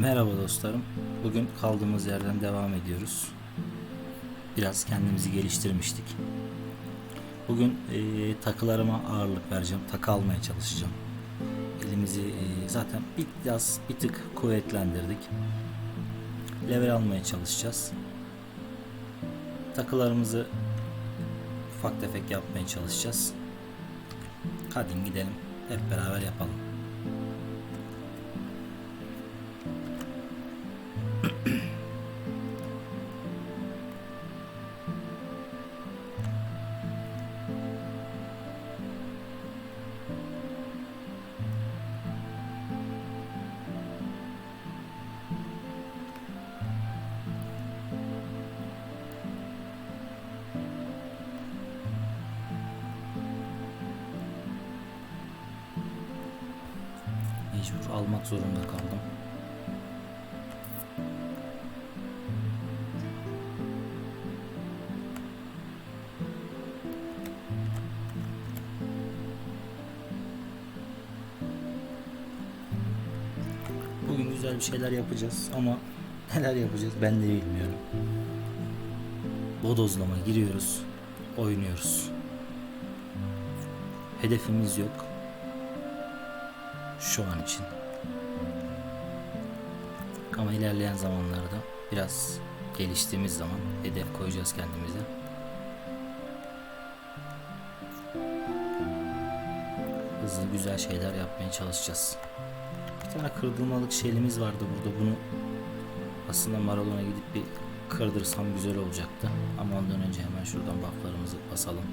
Merhaba dostlarım. Bugün kaldığımız yerden devam ediyoruz. Biraz kendimizi geliştirmiştik. Bugün e, takılarıma ağırlık vereceğim. Takı almaya çalışacağım. Elimizi e, zaten bir, biraz bir tık kuvvetlendirdik. Level almaya çalışacağız. Takılarımızı ufak tefek yapmaya çalışacağız. Hadi gidelim. Hep beraber yapalım. Almak zorunda kaldım. Bugün güzel bir şeyler yapacağız ama neler yapacağız ben de bilmiyorum. Bodozlama giriyoruz, oynuyoruz. Hedefimiz yok şu an için. Ama ilerleyen zamanlarda biraz geliştiğimiz zaman hedef koyacağız kendimize. Hızlı güzel şeyler yapmaya çalışacağız. Bir tane kırdırmalık şeyimiz vardı burada bunu aslında Maradona gidip bir kırdırsam güzel olacaktı. Ama ondan önce hemen şuradan bufflarımızı basalım.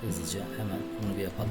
Hızlıca hemen bunu bir yapalım.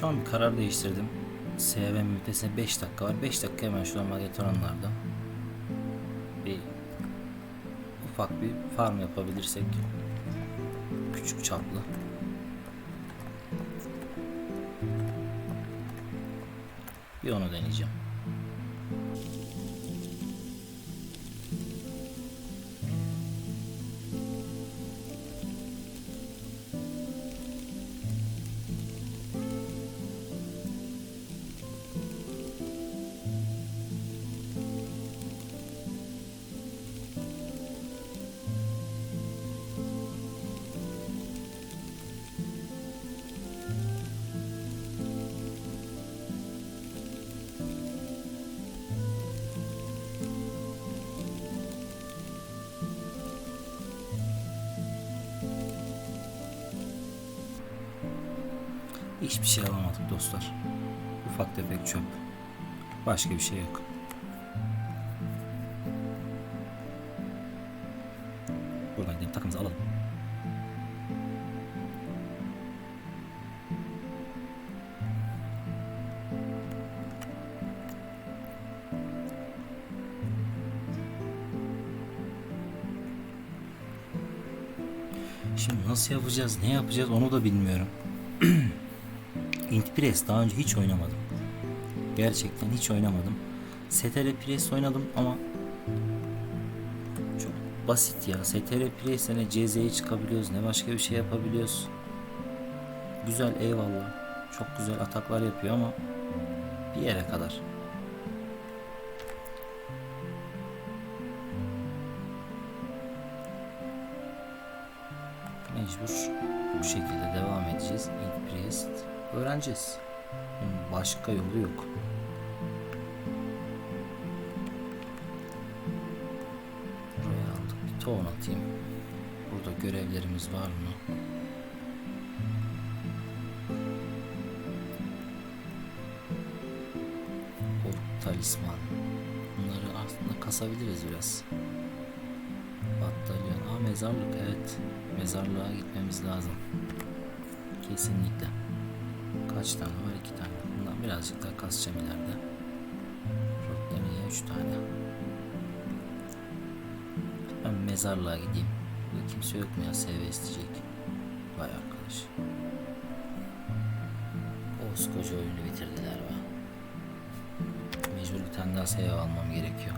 Şu an bir karar değiştirdim. SV müddetine 5 dakika var. 5 dakika hemen şu an magnetonlarda bir ufak bir farm yapabilirsek küçük çaplı bir onu deneyeceğim. Hiçbir şey alamadık dostlar. Ufak tefek çöp. Başka bir şey yok. Buradan gidelim takımızı alalım. Şimdi nasıl yapacağız, ne yapacağız onu da bilmiyorum. Int Press daha önce hiç oynamadım. Gerçekten hiç oynamadım. STR Press oynadım ama çok basit ya. STR Press'le ne CZ'ye çıkabiliyoruz ne başka bir şey yapabiliyoruz. Güzel eyvallah. Çok güzel ataklar yapıyor ama bir yere kadar. Mecbur bu şekilde devam edeceğiz. Int Priest öğreneceğiz. Başka yolu yok. Buraya aldık. Bir tohum atayım. Burada görevlerimiz var mı? O talisman. Bunları aslında kasabiliriz biraz. Battalyon. Aa mezarlık evet. Mezarlığa gitmemiz lazım. Kesinlikle. Kaç tane var? İki tane. Bundan birazcık daha kasacağım ileride. Rotlemeye üç tane. Ben mezarlığa gideyim. Burada kimse yok mu ya SV isteyecek? Vay arkadaş. Koskoca oyunu bitirdiler be. Mecbur bir tane daha SV almam gerekiyor.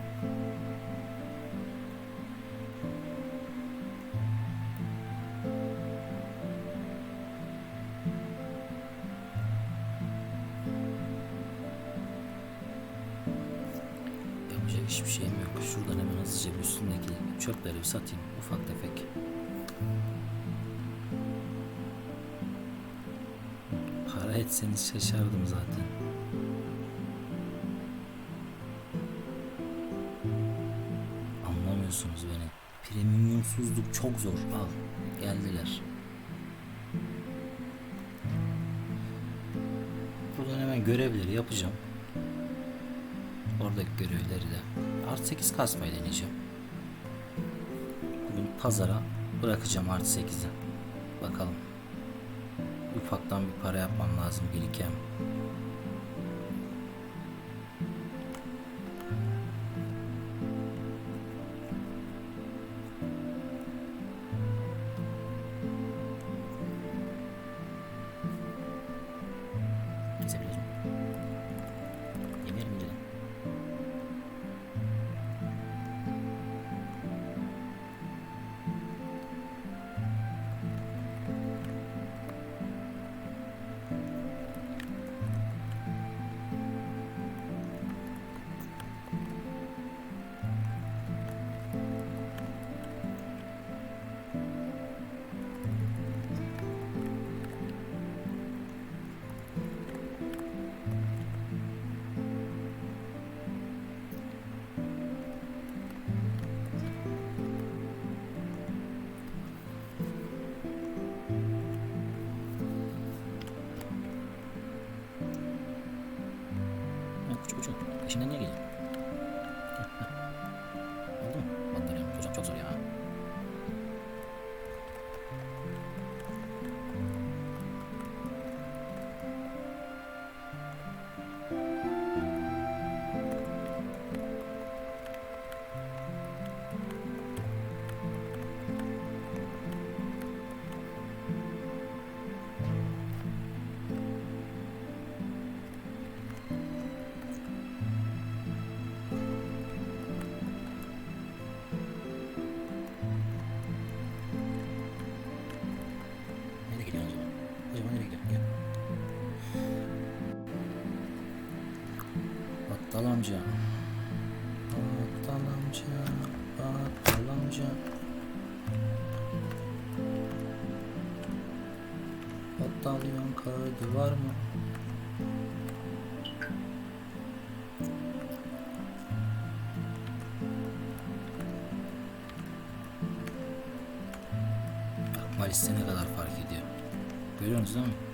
Hiçbir şeyim yok. Şuradan hemen hızlıca bir üstündeki çöpleri bir satayım. Ufak tefek. Para etseniz şaşardım zaten. Anlamıyorsunuz beni. Premiumsuzluk çok zor. Al. Geldiler. Buradan hemen görevleri yapacağım. Oradaki görevleri de. Artı 8 kasmayı deneyeceğim. Bugün pazara bırakacağım artı 8'i. Bakalım. Ufaktan bir para yapmam lazım birikem. Battalyon kaydı var mı? Bak Malis'te ne kadar fark ediyor. Görüyorsunuz değil mi?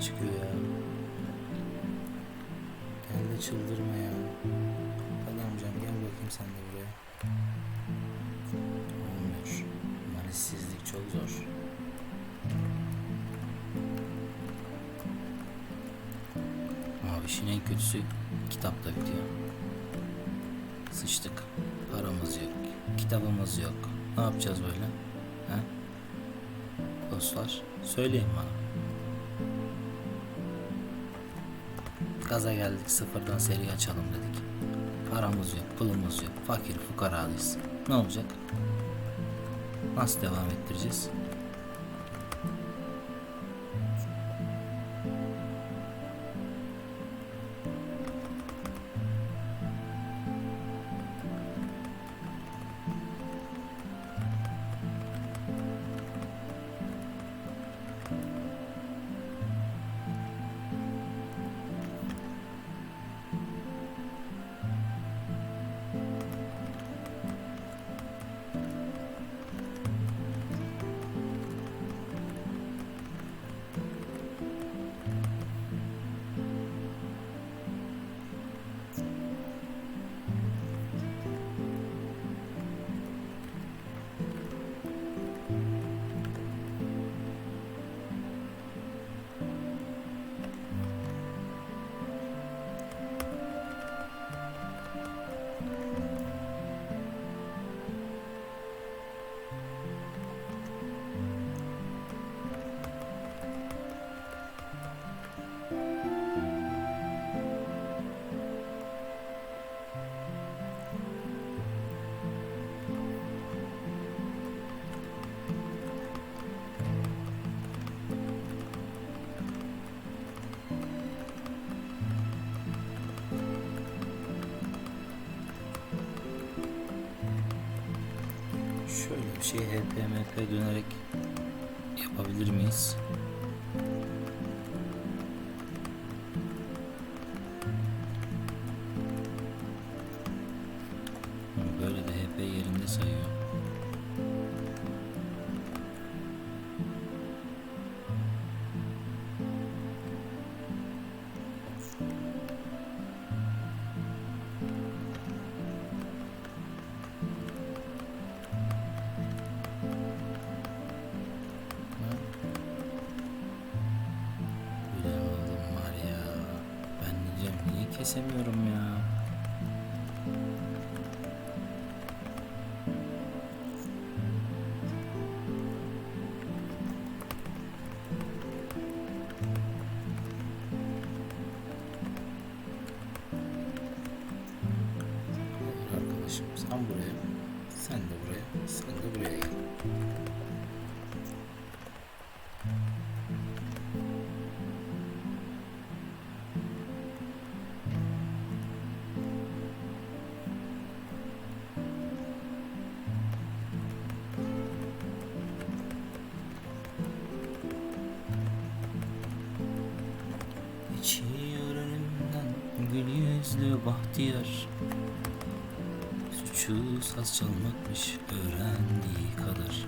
Çıkıyor ya. Gel de çıldırma ya. Hadi amcam gel bakayım sen de buraya. Olmuyor. Malissizlik çok zor. Abi işin en kötüsü kitapta bitiyor. Sıçtık. Paramız yok. Kitabımız yok. Ne yapacağız böyle? He? Dostlar söyleyin bana. Gaza geldik sıfırdan seri açalım dedik. Paramız yok, pulumuz yok, fakir fukaralıyız. Ne olacak? Nasıl devam ettireceğiz? HPMP dönerek yapabilir miyiz? Kesemiyorum ya. Bahtiyar Suçu saz çalmakmış öğrendiği kadar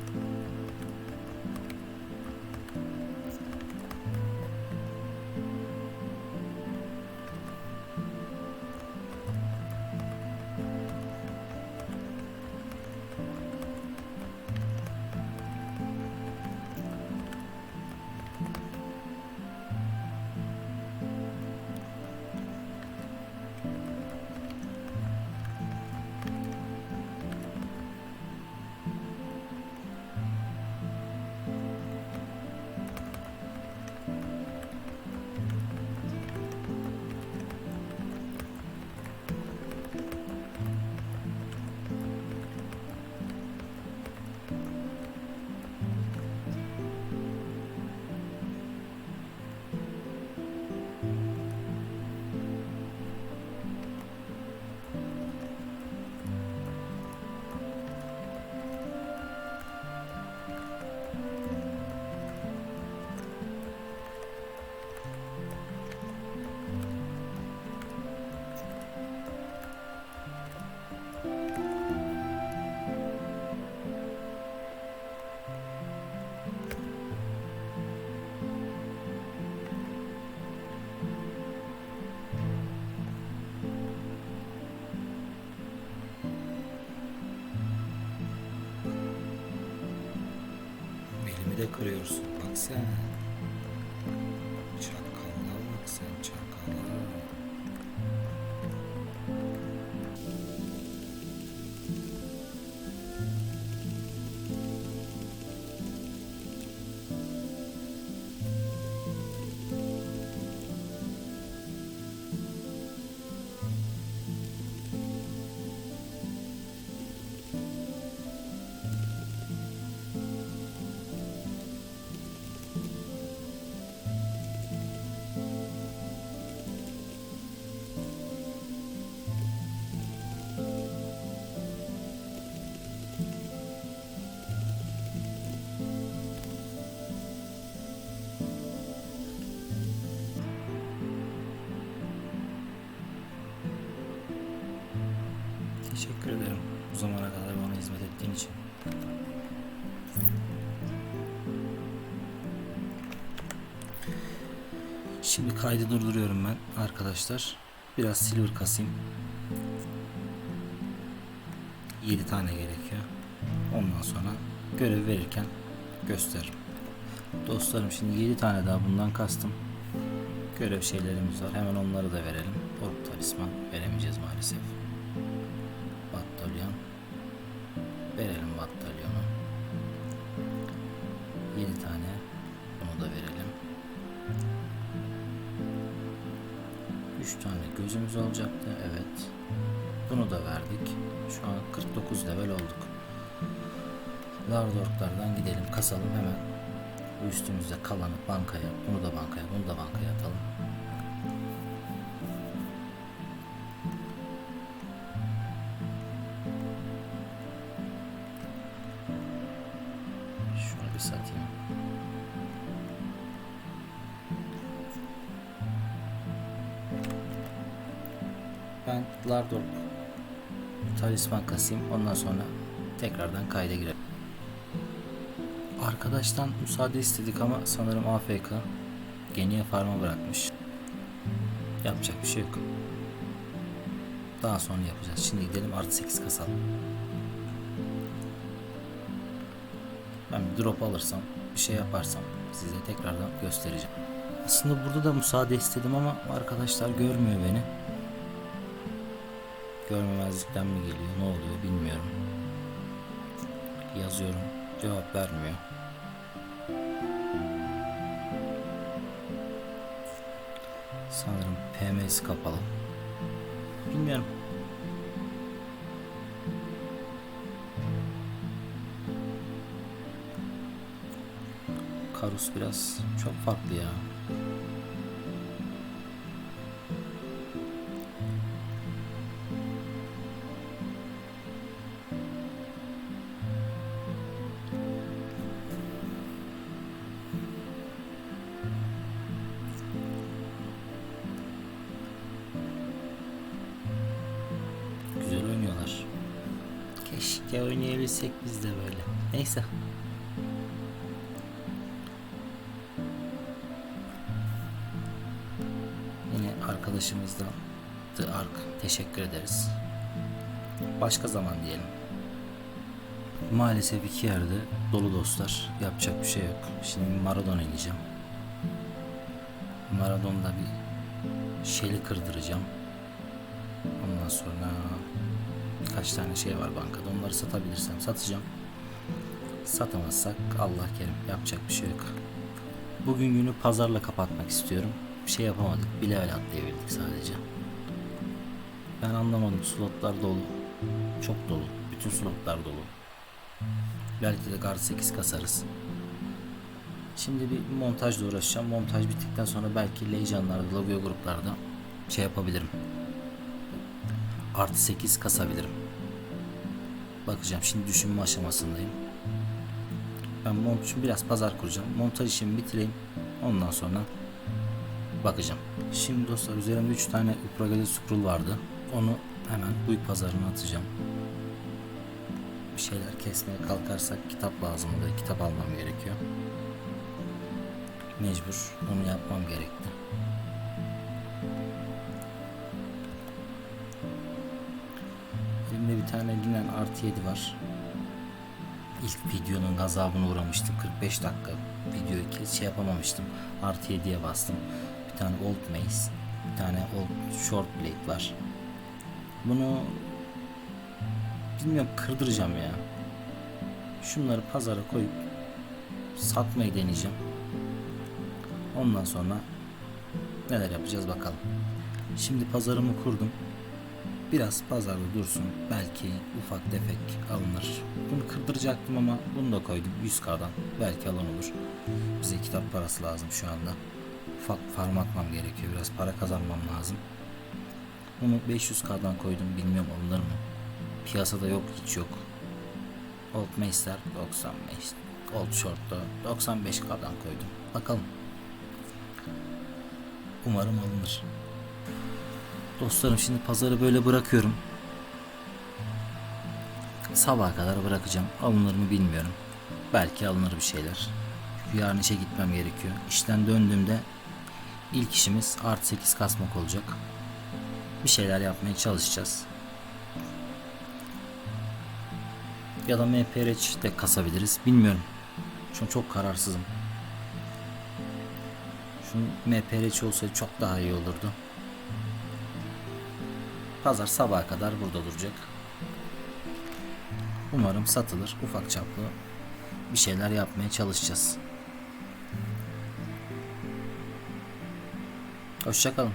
de kırıyorsun. Bak sen Teşekkür ederim bu zamana kadar bana hizmet ettiğin için. Şimdi kaydı durduruyorum ben arkadaşlar. Biraz silver kasayım. 7 tane gerekiyor. Ondan sonra görev verirken gösteririm. Dostlarım şimdi 7 tane daha bundan kastım. Görev şeylerimiz var. Hemen onları da verelim. Ork talisman veremeyeceğiz maalesef. Tane gözümüz olacaktı. Evet. Bunu da verdik. Şu an 49 level olduk. Lardorklardan gidelim kasalım hemen. Üstümüzde kalanı bankaya, bunu da bankaya, bunu da bankaya atalım. Ben Lardor talisman kasayım. Ondan sonra tekrardan kayda girelim. Arkadaştan müsaade istedik ama sanırım AFK Geniye farma bırakmış. Yapacak bir şey yok. Daha sonra yapacağız. Şimdi gidelim artı 8 kasalım. Ben bir drop alırsam, bir şey yaparsam size tekrardan göstereceğim. Aslında burada da müsaade istedim ama arkadaşlar görmüyor beni. Görmemezlikten mi geliyor, ne oluyor bilmiyorum. Yazıyorum, cevap vermiyor. Sanırım PMS kapalı. Bilmiyorum. Karus biraz çok farklı ya. Keşke oynayabilsek biz de böyle. Neyse. Yine arkadaşımızdan The Ark teşekkür ederiz. Başka zaman diyelim. Maalesef iki yerde dolu dostlar. Yapacak bir şey yok. Şimdi Maradona ineceğim. Maradon'da bir şeli kırdıracağım. Ondan sonra birkaç tane şey var bankada. Onları satabilirsem satacağım. Satamazsak Allah kerim yapacak bir şey yok. Bugün günü pazarla kapatmak istiyorum. Bir şey yapamadık. Bile öyle atlayabildik sadece. Ben anlamadım. Slotlar dolu. Çok dolu. Bütün slotlar dolu. Belki de guard 8 kasarız. Şimdi bir montajla uğraşacağım. Montaj bittikten sonra belki Leycanlarda, logo gruplarda şey yapabilirim. Artı 8 kasabilirim. Bakacağım. Şimdi düşünme aşamasındayım. Ben mont için biraz pazar kuracağım. Montaj işimi bitireyim. Ondan sonra bakacağım. Şimdi dostlar üzerimde 3 tane Upragade Scroll vardı. Onu hemen bu pazarına atacağım. Bir şeyler kesmeye kalkarsak kitap lazımdı. Kitap almam gerekiyor. Mecbur onu yapmam gerekti. Tane Linen artı 7 var. İlk videonun gazabına uğramıştım. 45 dakika videoyu şey yapamamıştım. Artı 7'ye bastım. Bir tane Old Mace, bir tane Old Short Blade var. Bunu bilmiyorum kırdıracağım ya. Şunları pazara koyup satmayı deneyeceğim. Ondan sonra neler yapacağız bakalım. Şimdi pazarımı kurdum. Biraz pazarda dursun. Belki ufak tefek alınır. Bunu kırdıracaktım ama bunu da koydum 100k'dan. Belki alan olur. Bize kitap parası lazım şu anda. Ufak farm atmam gerekiyor. Biraz para kazanmam lazım. Bunu 500k'dan koydum. Bilmiyorum alınır mı? Piyasada yok hiç yok. Old Meister 95. Old Short'ta 95k'dan koydum. Bakalım. Umarım alınır. Dostlarım şimdi pazarı böyle bırakıyorum. Sabaha kadar bırakacağım. Alınır mı bilmiyorum. Belki alınır bir şeyler. Yarın işe gitmem gerekiyor. İşten döndüğümde ilk işimiz artı 8 kasmak olacak. Bir şeyler yapmaya çalışacağız. Ya da MPRH de kasabiliriz. Bilmiyorum. Şu an çok kararsızım. Şu MPRH olsaydı çok daha iyi olurdu. Pazar sabaha kadar burada duracak. Umarım satılır. Ufak çaplı bir şeyler yapmaya çalışacağız. Hoşçakalın.